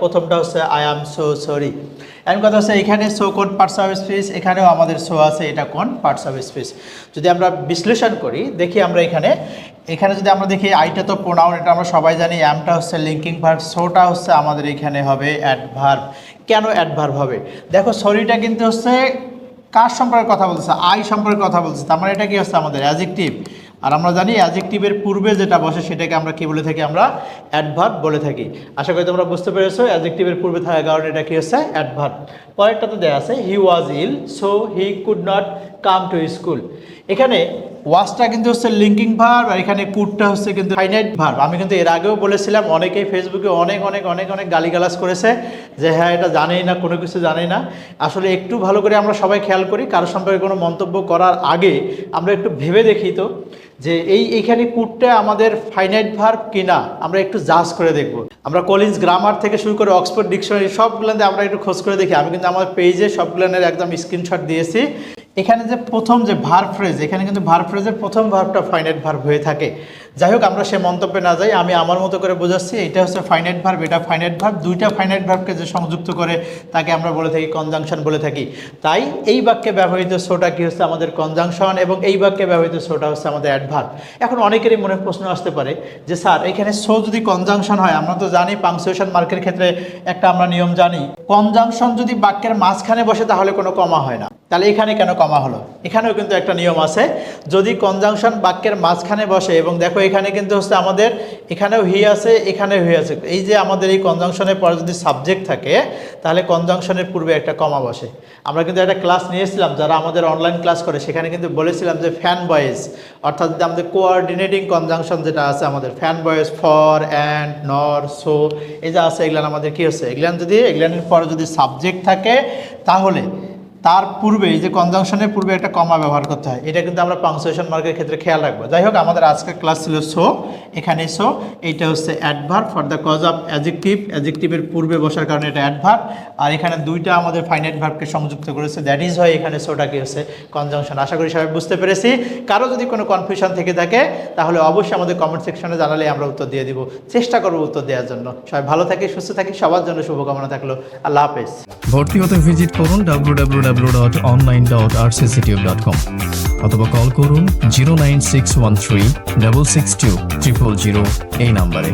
প্রথমটা হচ্ছে I am so sorry এমন কথা হচ্ছে, এখানে সো কোন পার্টস অফ স্পিচ এখানেও আমাদের সো আছে, এটা কোন পার্টস অফ স্পিচ যদি আমরা বিশ্লেষণ করি, দেখি আমরা এখানে এখানে যদি আমরা দেখি আইটা তো প্রোনাউন এটা আমরা সবাই জানি অ্যামটা হচ্ছে লিঙ্কিং ভার্ব সোটা হচ্ছে আমাদের এখানে হবে অ্যাডভার্ব কেন অ্যাডভার্ব হবে? দেখো সরিটা কিন্তু হচ্ছে, কার সম্পর্কে কথা বলছে আই সম্পর্কে কথা বলছে তার মানে এটা কি হচ্ছে আমাদের অ্যাজেক্টিভ আর আমরা জানি অ্যাজেক্টিভের পূর্বে যেটা বসে সেটাকে আমরা কি বলে থাকি? আমরা অ্যাডভার্ব বলে থাকি। আশা করি তোমরা বুঝতে পেরেছ অ্যাজেক্টিভের পূর্বে থাকার কারণে এটা কি হচ্ছে? অ্যাডভার্ব পরেরটাতে দেওয়া আছে he was ill so he could not come to school এখানে ওয়াজটা কিন্তু হচ্ছে লিঙ্কিং ভার্ব আর এখানে কুডটা হচ্ছে কিন্তু ফাইনাইট ভার্ব আমি কিন্তু এর আগেও বলেছিলাম, অনেকেই ফেসবুকে অনেক অনেক অনেক অনেক গালিগালাজ করেছে যে হ্যাঁ এটা জানেই না, কোনো কিছু জানেই না। আসলে একটু ভালো করে আমরা সবাই খেয়াল করি, কারও সম্পর্কে কোনো মন্তব্য করার আগে আমরা একটু ভেবে দেখি তো। যে এই এইখানে কুটটা আমাদের ফাইনাইট ভার্ব কিনা, আমরা একটু জাজ করে দেখব। আমরা কলিন্স গ্রামার থেকে শুরু করে অক্সফোর্ড ডিকশনারি সবগুলোতে আমরা একটু খোঁজ করে দেখি। আমি কিন্তু আমার পেজে সবগুলোর একদম স্ক্রিনশট দিয়েছি। এখানে যে প্রথম যে ভার্ব ফ্রেজ এখানে কিন্তু ভার্ব ফ্রেজের প্রথম ভার্বটা ফাইনাইট ভার্ব হয়ে থাকে। যাই হোক, আমরা সে মন্তব্যে না যাই, আমি আমার মতো করে বোঝাচ্ছি, এটা হচ্ছে ফাইনাইট ভার্ব এটা ফাইনাইট ভার্ব দুইটা ফাইনাইট ভার্বকে যে সংযুক্ত করে, তাকে আমরা বলে থাকি কনজাংশন বলে থাকি। তাই এই বাক্যে ব্যবহৃত সোটা কি হচ্ছে আমাদের কনজাংশন এবং এই বাক্যে ব্যবহৃত সোটা হচ্ছে আমাদের অ্যাডভার্ব এখন অনেকেরই মনে প্রশ্ন আসতে পারে যে, স্যার, এখানে সো যদি কনজাংশন হয়, আমরা তো জানি পাংচুয়েশন মার্কের ক্ষেত্রে একটা আমরা নিয়ম জানি। কনজাংশন যদি বাক্যের মাঝখানে বসে, তাহলে কোনো কমা হয় না। তাহলে এখানে কেন কমা হলো? এখানেও কিন্তু একটা নিয়ম আছে, যদি কনজাংশন বাক্যের মাঝখানে বসে এবং দেখো এখানে কিন্তু হচ্ছে আমাদের, এখানেও হি আছে, এখানেও হি আছে। এই যে আমাদের এই কনজাংশনের পরে যদি সাবজেক্ট থাকে, তাহলে কনজাংশনের পূর্বে একটা কমা বসে। আমরা কিন্তু একটা ক্লাস নিয়েছিলাম, যারা আমাদের অনলাইন ক্লাস করে, সেখানে কিন্তু বলেছিলাম যে ফ্যান বয়েজ অর্থাৎ যে আমাদের কোঅর্ডিনেটিং কনজাংশন যেটা আছে আমাদের fan boys for and nor so এই যে আছে, এগুলান আমাদের কী হচ্ছে? এগুলান যদি, এগুলানের পরে যদি সাবজেক্ট থাকে, তাহলে তার পূর্বে যে কনজাংশনের পূর্বে একটা কমা ব্যবহার করতে হয়, এটা কিন্তু আমরা পাংচুয়েশন মার্কের ক্ষেত্রে খেয়াল রাখব। যাই হোক, আমাদের আজকের ক্লাস ছিল সো এখানে সো এইটা হচ্ছে adverb for the cause of adjective অ্যাজেক্টিভের পূর্বে বসার কারণে এটা অ্যাডভার্ব আর এখানে দুইটা আমাদের ফাইনাইট ভার্বকে সংযুক্ত করেছে দ্যাট ইজ হয় এখানে সোটা কি হচ্ছে কনজাংশন আশা করি সবাই বুঝতে পেরেছি। কারও যদি কোনো কনফিউশন থেকে থাকে, তাহলে অবশ্যই আমাদের কমেন্ট সেকশনে জানালে আমরা উত্তর দিয়ে দিব। চেষ্টা করব উত্তর দেওয়ার জন্য। সবাই ভালো থাকি, সুস্থ থাকি, সবার জন্য শুভকামনা থাকল। আল্লাহ হাফেজ। ভর্তি হতে ভিজিট করুন www.online.rcctube.com অথবা কল করুন zero nine six one three double six two triple zero এই নাম্বারে